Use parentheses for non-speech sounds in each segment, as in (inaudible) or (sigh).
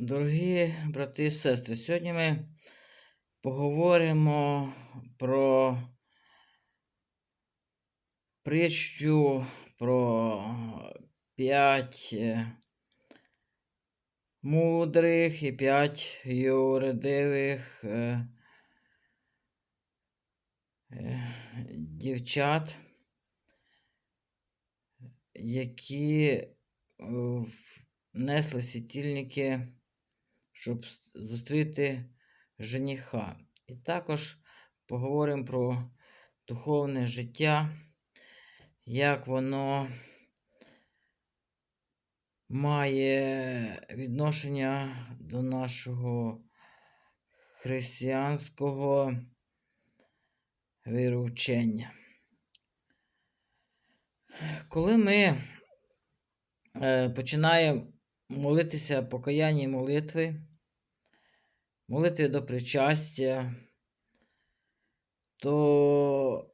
Дорогі брати і сестри, сьогодні ми поговоримо про притчу про п'ять е, мудрих і п'ять юридивих е, е, дівчат, які е, в- світильники щоб зустріти жениха. І також поговоримо про духовне життя, як воно має відношення до нашого християнського віручення. Коли ми е, починаємо молитися покаянні молитви, молитви до причастя, то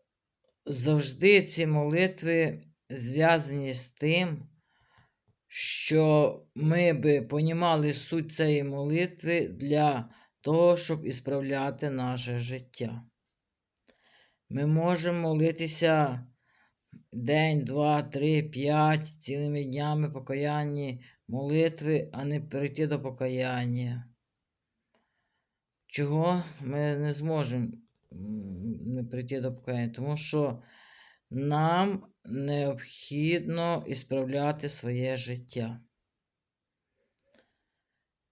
завжди ці молитви зв'язані з тим, що ми би понімали суть цієї молитви для того, щоб ісправляти наше життя. Ми можемо молитися день, два, три, п'ять, цілими днями покаянні молитви, а не перейти до покаяння. Чого ми не зможемо не прийти до покаяння? Тому що нам необхідно ісправляти своє життя.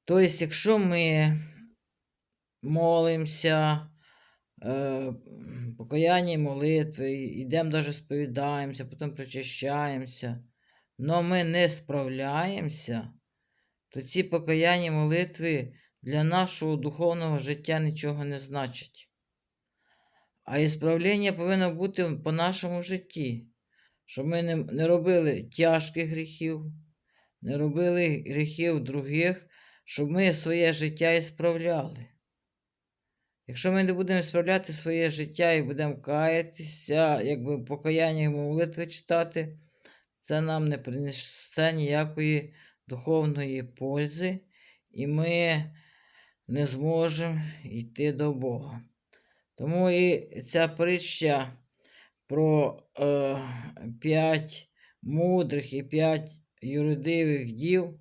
Тобто, якщо ми молимося, е, покаянні молитви, йдемо навіть сповідаємося, потім причащаємося, але ми не справляємося, то ці покаянні молитви для нашого духовного життя нічого не значать. А ісправлення повинно бути по нашому житті, щоб ми не робили тяжких гріхів, не робили гріхів других, щоб ми своє життя ісправляли. Якщо ми не будемо справляти своє життя і будемо каятися, якби покаяння і молитви читати, це нам не принесе ніякої духовної пользи, і ми не зможемо йти до Бога. Тому і ця притча про е, п'ять мудрих і п'ять юридивих дів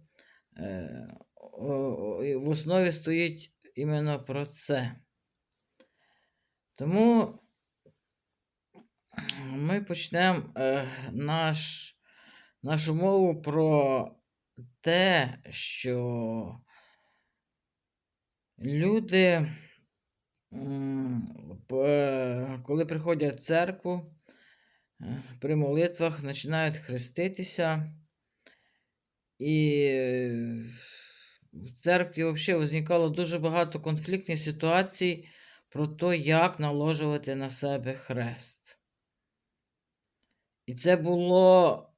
е, о- в основі стоїть іменно про це. Тому ми почнемо е, наш, нашу мову про те, що люди, коли приходять в церкву, е, при молитвах починають хреститися, і в церкві взагалі возникало дуже багато конфліктних ситуацій про те, як наложувати на себе хрест. І це було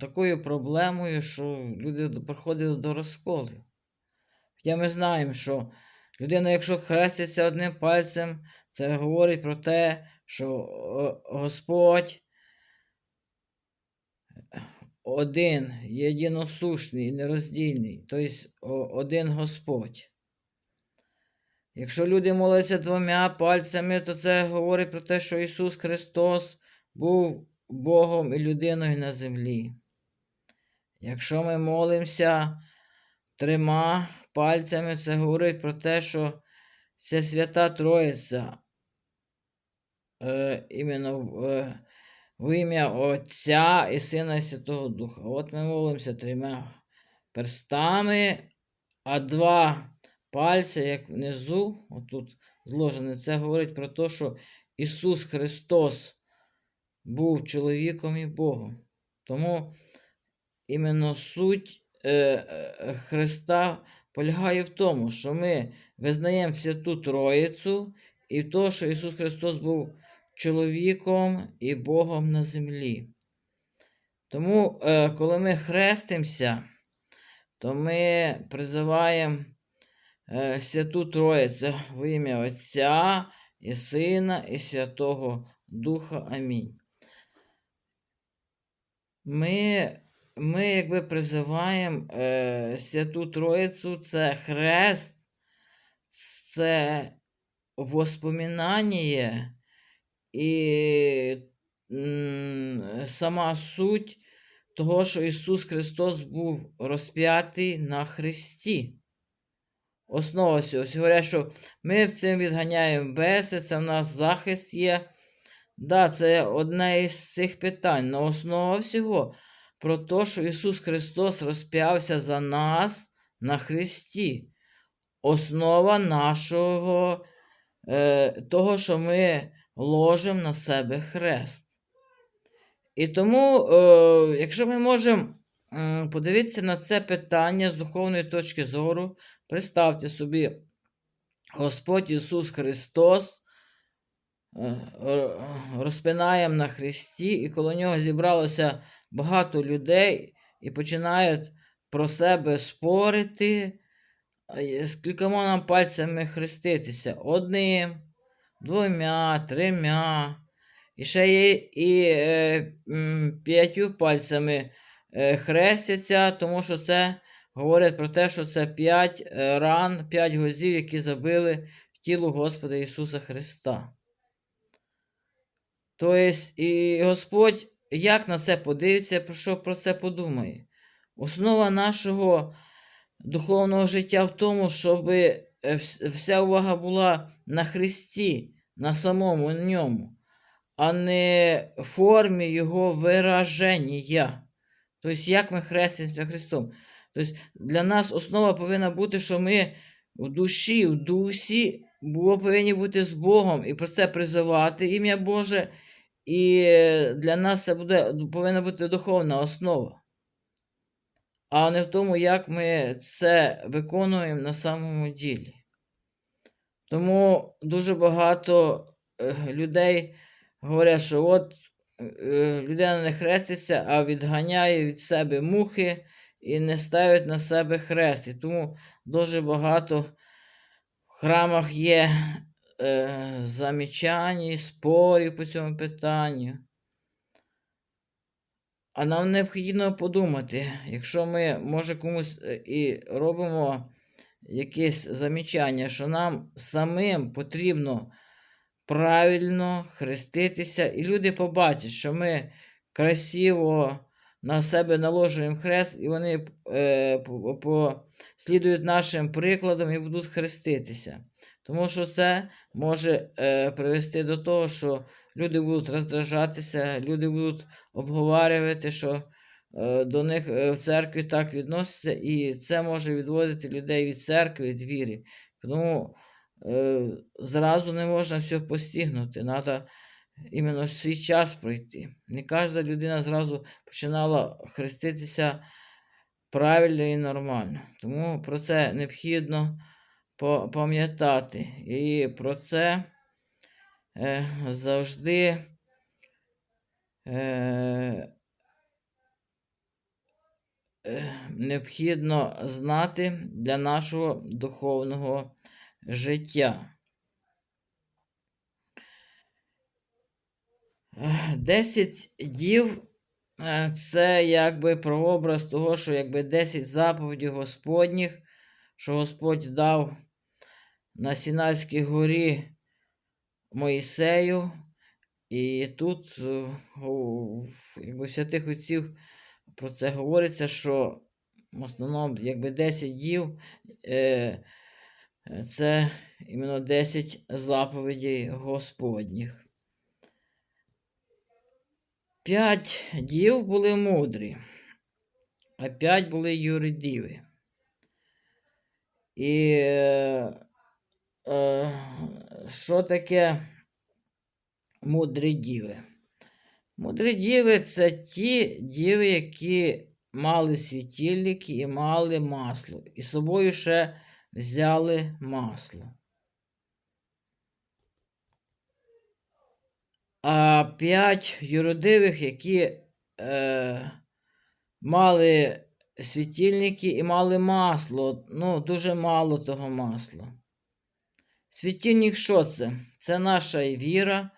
такою проблемою, що люди приходили до розколів. Хоча ми знаємо, що людина, якщо хреститься одним пальцем, це говорить про те, що Господь один, єдиносушний і нероздільний, тобто один Господь. Якщо люди моляться двома пальцями, то це говорить про те, що Ісус Христос був Богом і людиною на землі. Якщо ми молимося трьома пальцями, це говорить про те, що це Свята Троїця. Е, іменно в, е, в ім'я Отця і Сина і Святого Духа. От ми молимося трьома перстами, а два пальці, як внизу, отут зложені, це говорить про те, що Ісус Христос був чоловіком і Богом. Тому іменно суть е, е, Христа полягає в тому, що ми визнаємо Святу Троїцю і в те, що Ісус Христос був чоловіком і Богом на землі. Тому, е, коли ми хрестимося, то ми призиваємо е, Святу Троїцю в ім'я Отця і Сина і Святого Духа. Амінь. Ми ми якби призиваємо е, Святу Троїцю, це хрест, це воспоминання і сама суть того, що Ісус Христос був розп'ятий на Христі. Основа всього. Всі говорять, що ми цим відганяємо беси, це в нас захист є. Да, це одне із цих питань. Но основа всього про те, що Ісус Христос розп'явся за нас на Христі. Основа нашого е, того, що ми ложимо на себе хрест. І тому, е, якщо ми можемо м, подивитися на це питання з духовної точки зору, представте собі, Господь Ісус Христос е, розпинаємо на Христі, і коло нього зібралося багато людей і починають про себе спорити, з кількома нам пальцями хреститися. Одним, двома, трьома. І ще є і е, м, п'ятью пальцями е, хрестяться, тому що це говорять про те, що це п'ять е, ран, п'ять гвоздів, які забили в тіло Господа Ісуса Христа. Тобто, і Господь як на це подивиться, що про це подумає? Основа нашого духовного життя в тому, щоб вся увага була на Христі, на самому ньому, а не в формі Його вираження. Тобто, як ми хрестимося Христом. Тобто, для нас основа повинна бути, що ми в душі, в дусі повинні бути з Богом і про це призивати ім'я Боже. І для нас це буде, повинна бути духовна основа. А не в тому, як ми це виконуємо на самому ділі. Тому дуже багато е, людей говорять, що от е, людина не хреститься, а відганяє від себе мухи і не ставить на себе хрест. І тому дуже багато в храмах є е, замічань, спорів по цьому питанню. А нам необхідно подумати, якщо ми, може, комусь е, і робимо якесь замічання, що нам самим потрібно правильно хреститися, і люди побачать, що ми красиво на себе наложуємо хрест, і вони е, послідують нашим прикладом і будуть хреститися. Тому що це може е, привести до того, що люди будуть роздражатися, люди будуть обговорювати, що е, до них е, в церкві так відносяться, і це може відводити людей від церкви, від віри. Тому е, зразу не можна все постигнути. Треба іменно свій час пройти. Не кожна людина зразу починала хреститися правильно і нормально. Тому про це необхідно пам'ятати. І про це е, завжди е, е, необхідно знати для нашого духовного життя. Десять дів е, це якби прообраз того, що якби 10 заповідей Господніх, що Господь дав на Сінайській горі Моїсею. І тут е, якби в святих отців про це говориться, що в основному якби 10 дів е, це іменно 10 заповідей Господніх. П'ять дів були мудрі, а п'ять були юридіви. І е, е, що таке мудрі діви? Мудрі діви це ті діви, які мали світильники і мали масло. І з собою ще взяли масло. А п'ять юродивих, які е, мали світильники і мали масло. Ну, дуже мало того масла. Світильник що це? Це наша віра,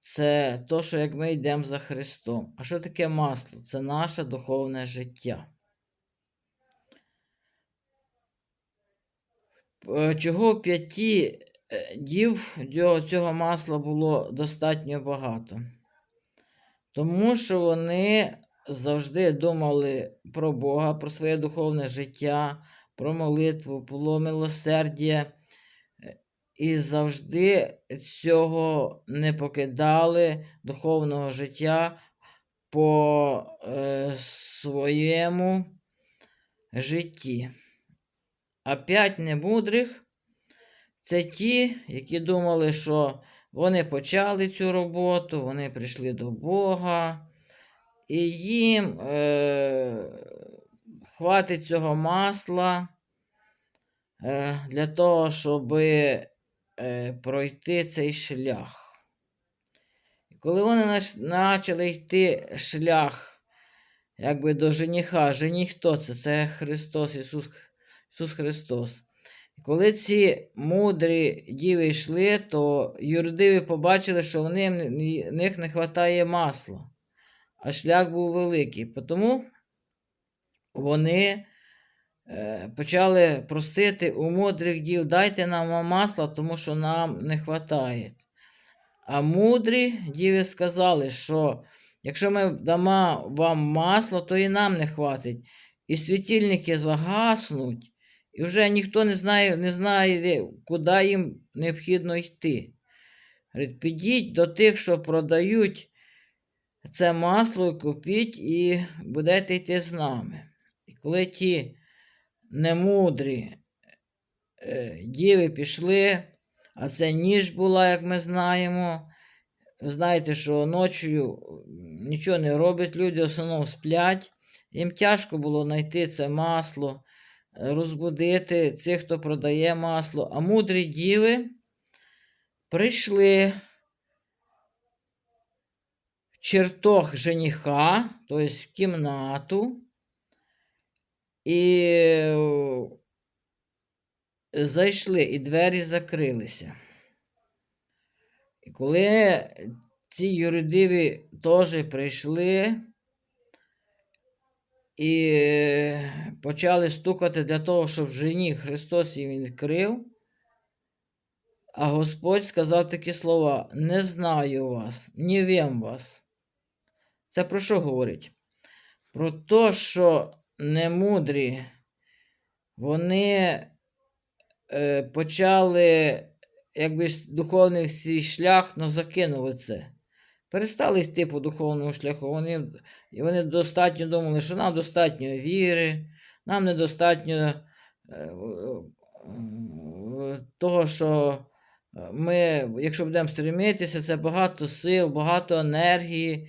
це то, що як ми йдемо за Христом. А що таке масло? Це наше духовне життя. Е, Чого п'яті е, дів цього масла було достатньо багато? Тому що вони завжди думали про Бога, про своє духовне життя, про молитву, про милосердя. І завжди цього не покидали духовного життя по е, своєму житті. А п'ять немудрих це ті, які думали, що вони почали цю роботу, вони прийшли до Бога, і їм е, хватить цього масла е, для того, щоб е, пройти цей шлях. І коли вони почали йти шлях якби до жениха, жених хто це? Це Христос, Ісус, Ісус Христос. Коли ці мудрі діви йшли, то юрдиви побачили, що в них, не вистачає масла, а шлях був великий. Тому вони почали просити у мудрих дів, дайте нам масла, тому що нам не вистачає. А мудрі діви сказали, що якщо ми дамо вам масло, то і нам не хватить. І світильники загаснуть, і вже ніхто не знає, не знає, куди їм необхідно йти. Підіть до тих, що продають це масло, і купіть, і будете йти з нами. І коли ті немудрі е, діви пішли, а це ніж була, як ми знаємо. Ви знаєте, що ночі нічого не роблять, люди в основному сплять. Їм тяжко було знайти це масло, розбудити цих, хто продає масло. А мудрі діви прийшли в чертог жениха, тобто в кімнату, і е, зайшли, і двері закрилися. І коли ці юридиві теж прийшли і е, почали стукати для того, щоб жені Христос їм відкрив, а Господь сказав такі слова: не знаю вас, не вім вас. Це про що говорить? Про те, що немудрі, вони е, почали якби духовний свій шлях, но закинули це. Перестали йти по духовному шляху. Вони вони достатньо думали, що нам достатньо віри, нам недостатньо е, е, того, що ми, якщо будемо стремитися, це багато сил, багато енергії.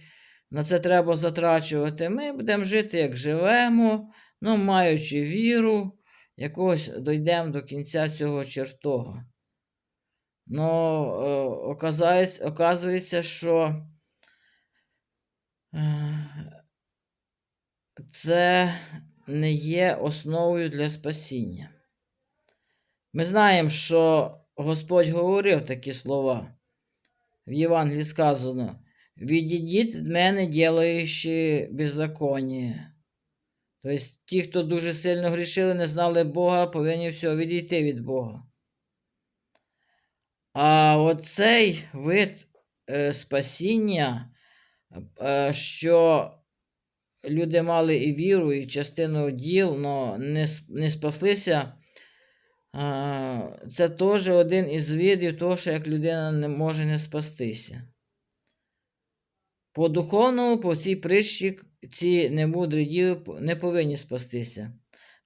На це треба затрачувати. Ми будемо жити, як живемо, ну, маючи віру, якось дійдемо до кінця цього чертога. Но е, оказується, оказується, що е, це не є основою для спасіння. Ми знаємо, що Господь говорив такі слова. В Євангелії сказано: Відійдіть від мене, ділаючи беззаконня. Тобто, ті, хто дуже сильно грішили, не знали Бога, повинні все відійти від Бога. А оцей вид е, спасіння, е, що люди мали і віру, і частину діл, але не, не спаслися, е, це теж один із видів того, що як людина не може не спастися. По духовному, по цій притчі, ці немудрі діви не повинні спастися.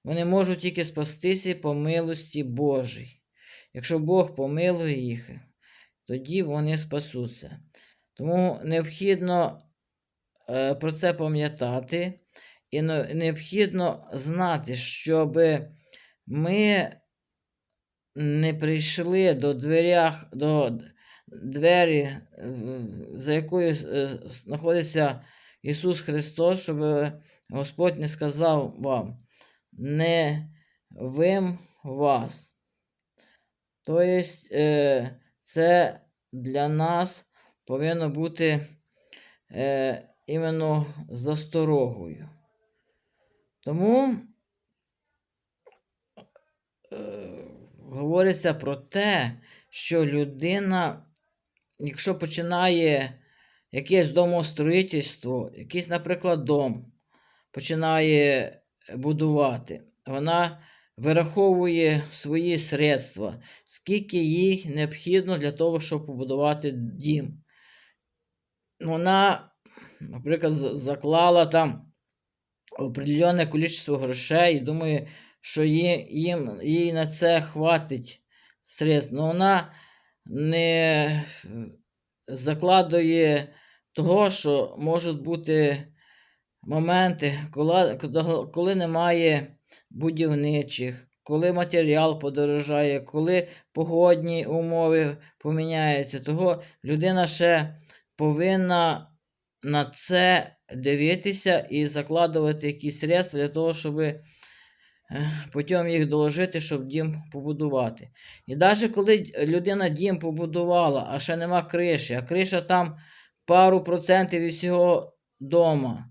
Вони можуть тільки спастися по милості Божій. Якщо Бог помилує їх, тоді вони спасуться. Тому необхідно е, про це пам'ятати, і необхідно знати, щоб ми не прийшли до дверях, до двері, за якою е, знаходиться Ісус Христос, щоб Господь не сказав вам, не вим вас. Тобто, це для нас повинно бути е, іменно засторогою. Тому е, говориться про те, що людина, якщо починає якесь домостроїтельство, якийсь, наприклад, дом починає будувати, вона вираховує свої средства, скільки їй необхідно для того, щоб побудувати дім. Вона, наприклад, заклала там определенне кількість грошей і думає, що їй, їм, їй на це хватить средств. Но вона не е, закладує того, що можуть бути моменти, коли, коли- немає будівничих, коли матеріал подорожає, коли погодні умови поміняються. Того людина ще повинна на це дивитися і закладувати якісь средства для того, щоб потім їх доложити, щоб дім побудувати. І навіть коли людина дім побудувала, а ще нема криші, а криша там пару процентів від всього дома,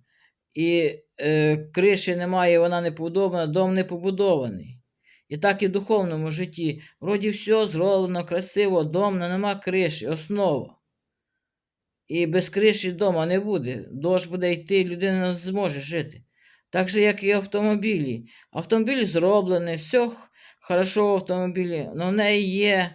і е, криші немає, вона не побудована, дом не побудований. І так і в духовному житті. Вроді все зроблено красиво, дом, але нема криші, основа. І без криші дома не буде. Дощ буде йти, людина не зможе жити. Так же, як і автомобілі. Автомобіль зроблений, все хорошо в автомобілі, але в неї є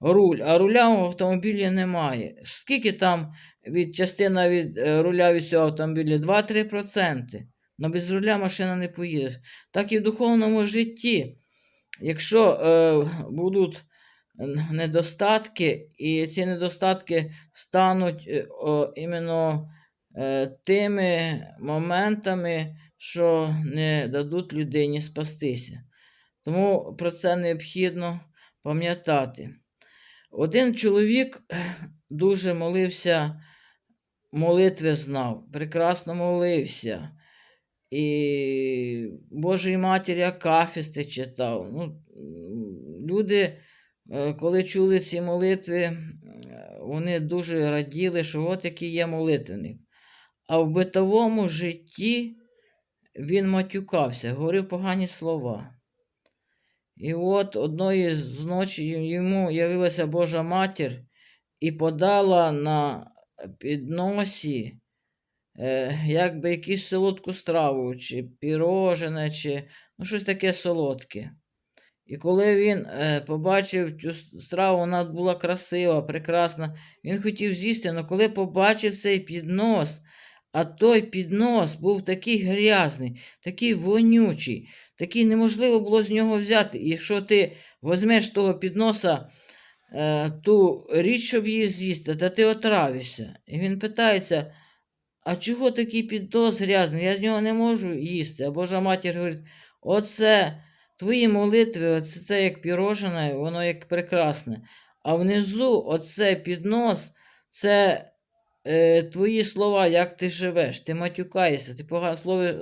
руль, а руля в автомобілі немає. Скільки там від частина від е, руля від цього автомобіля? 2-3%. Но без руля машина не поїде. Так і в духовному житті. Якщо е, будуть недостатки, і ці недостатки стануть е, о, іменно е, тими моментами, що не дадуть людині спастися. Тому про це необхідно пам'ятати. Один чоловік (clears throat) дуже молився, молитви знав, прекрасно молився. І Божої Матері Акафісти читав. Ну, люди, е, коли чули ці молитви, е, вони дуже раділи, що от який є молитвенник. А в битовому житті він матюкався, говорив погані слова. І от одної з ночі йому явилася Божа матір і подала на підносі е, якби якусь солодку страву, чи пірожене, чи ну, щось таке солодке. І коли він е, побачив цю страву, вона була красива, прекрасна, він хотів з'їсти, але коли побачив цей піднос, а той піднос був такий грязний, такий вонючий, такий неможливо було з нього взяти. І якщо ти візьмеш того підноса е, ту річ, щоб її з'їсти, то ти отравишся. І він питається, а чого такий піднос грязний? Я з нього не можу їсти. А Божа матір говорить, оце твої молитви, оце це як пірожене, воно як прекрасне. А внизу оце піднос, це е, твої слова, як ти живеш, ти матюкаєшся, ти погані, слови,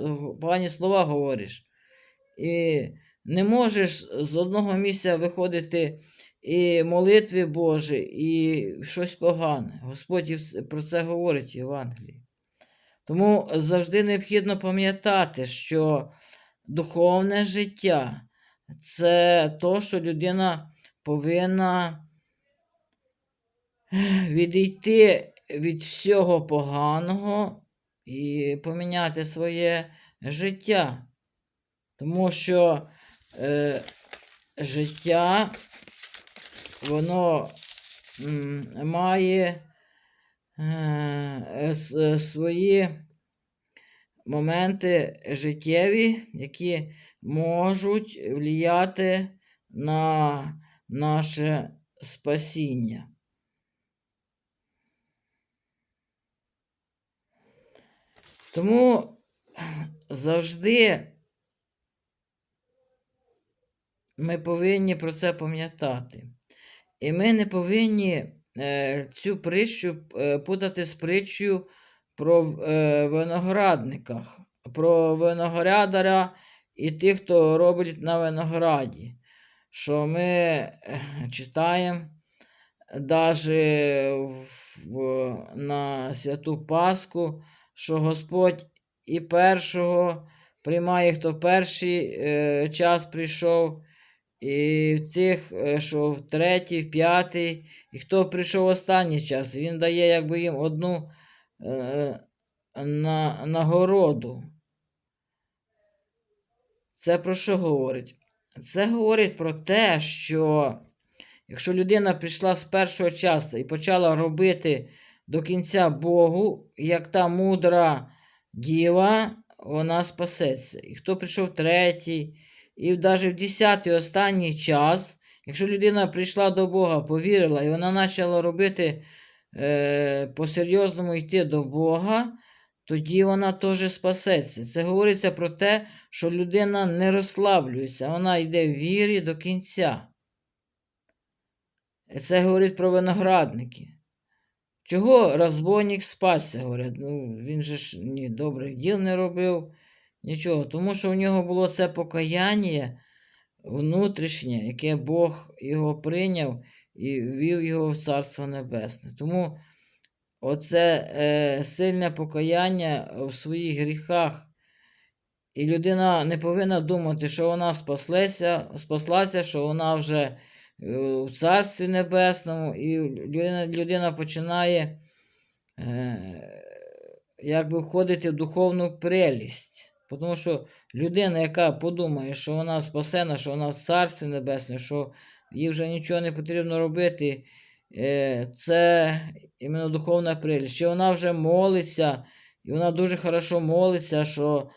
погані слова говориш. І не можеш з одного місця виходити і молитви Божі, і щось погане. Господь про це говорить в Євангелії. Тому завжди необхідно пам'ятати, що духовне життя це то, що людина повинна відійти від всього поганого і поміняти своє життя. Тому що е, життя воно м, має е, свої моменти життєві, які можуть влияти на наше спасіння. Тому завжди ми повинні про це пам'ятати. І ми не повинні е, цю притчу е, путати з притчею про е, виноградниках, про виноградаря і тих, хто робить на винограді. Що ми е, читаємо в, на святу Пасху, що Господь і першого приймає, хто перший е, час прийшов, і в цих, е, що в третій, в п'ятий, і хто прийшов останній час, він дає якби їм одну е, на, нагороду. Це про що говорить? Це говорить про те, що якщо людина прийшла з першого часу і почала робити до кінця Богу, як та мудра діва, вона спасеться. І хто прийшов третій, і навіть в десятий останній час, якщо людина прийшла до Бога, повірила, і вона почала робити е, по-серйозному йти до Бога, тоді вона теж спасеться. Це говориться про те, що людина не розслаблюється, вона йде в вірі до кінця. Це говорить про виноградники. Чого розбойник спасся, говорять, ну він же ж ні добрих діл не робив, нічого. Тому що у нього було це покаяння внутрішнє, яке Бог його прийняв і ввів його в Царство Небесне. Тому оце е, сильне покаяння в своїх гріхах. І людина не повинна думати, що вона спаслася, спаслася, що вона вже у Царстві Небесному, і людина, людина починає е, якби входити в духовну прелість. Тому що людина, яка подумає, що вона спасена, що вона в Царстві Небесному, що їй вже нічого не потрібно робити, е, це іменно духовна прелість. Чи вона вже молиться, і вона дуже хорошо молиться, що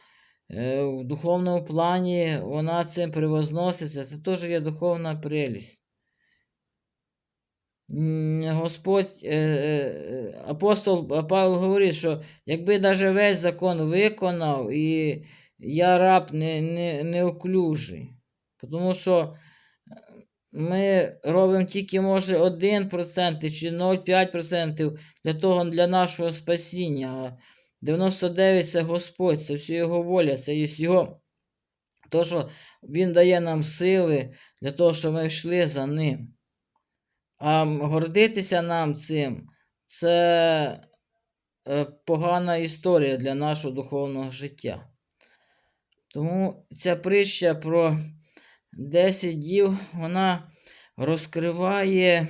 е, в духовному плані вона цим превозноситься, це теж є духовна прелість. Господь, е, е, апостол Павло говорить, що якби навіть весь закон виконав, і я раб не, не, неуклюжий. Тому що ми робимо тільки, може, 1% чи 0,5% для того, для нашого спасіння. А 99 це Господь, це всі Його воля, це Його. То, що Він дає нам сили для того, щоб ми йшли за Ним. А гордитися нам цим це е, погана історія для нашого духовного життя. Тому ця притча про 10 дів, вона розкриває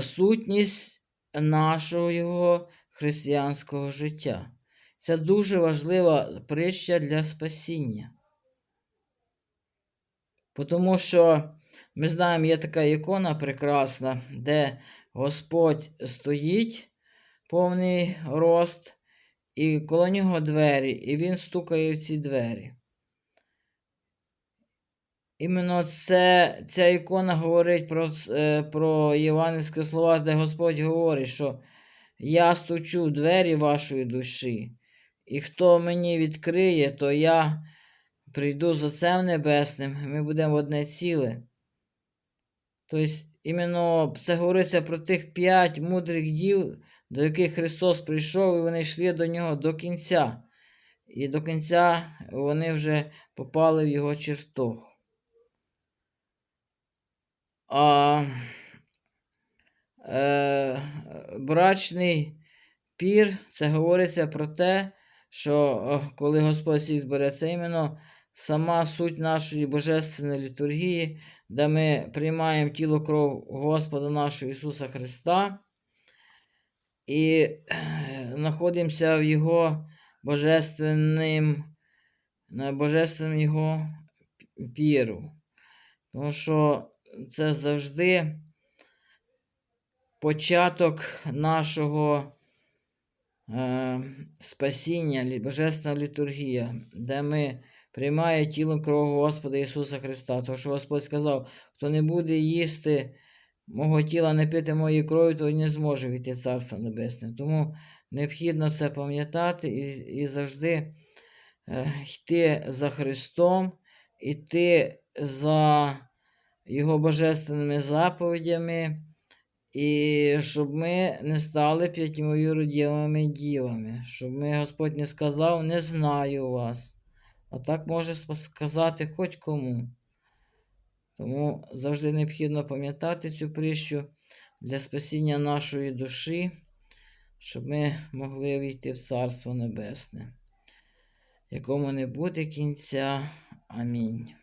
сутність нашого християнського життя. Це дуже важлива притча для спасіння. Тому що ми знаємо, є така ікона прекрасна, де Господь стоїть повний рост, і коло нього двері, і він стукає в ці двері. Іменно це, ця ікона говорить про, е, про євангельські слова, де Господь говорить, що я стучу в двері вашої душі, і хто мені відкриє, то я прийду з Отцем Небесним, ми будемо одне ціле. Тобто, іменно це говориться про тих п'ять мудрих дів, до яких Христос прийшов, і вони йшли до нього до кінця. І до кінця вони вже попали в його чертог. А е, брачний пір, це говориться про те, що е, коли Господь всіх збере, це іменно сама суть нашої божественної літургії, де ми приймаємо тіло кров Господа нашого Ісуса Христа і е, знаходимося в Його божественним, на божественному Його піру. Тому що це завжди початок нашого е, спасіння, божественна літургія, де ми приймаємо тіло кров Господа Ісуса Христа. Тому що Господь сказав, хто не буде їсти мого тіла, не пити моєї крові, то не зможе війти Царство Небесне. Тому необхідно це пам'ятати і, і завжди е, йти за Христом, йти за Його божественними заповідями, і щоб ми не стали п'ятьмою родівими дівами, щоб ми, Господь не сказав, не знаю вас. А так може сказати хоч кому. Тому завжди необхідно пам'ятати цю прищу для спасіння нашої душі, щоб ми могли війти в Царство Небесне, якому не буде кінця. Амінь.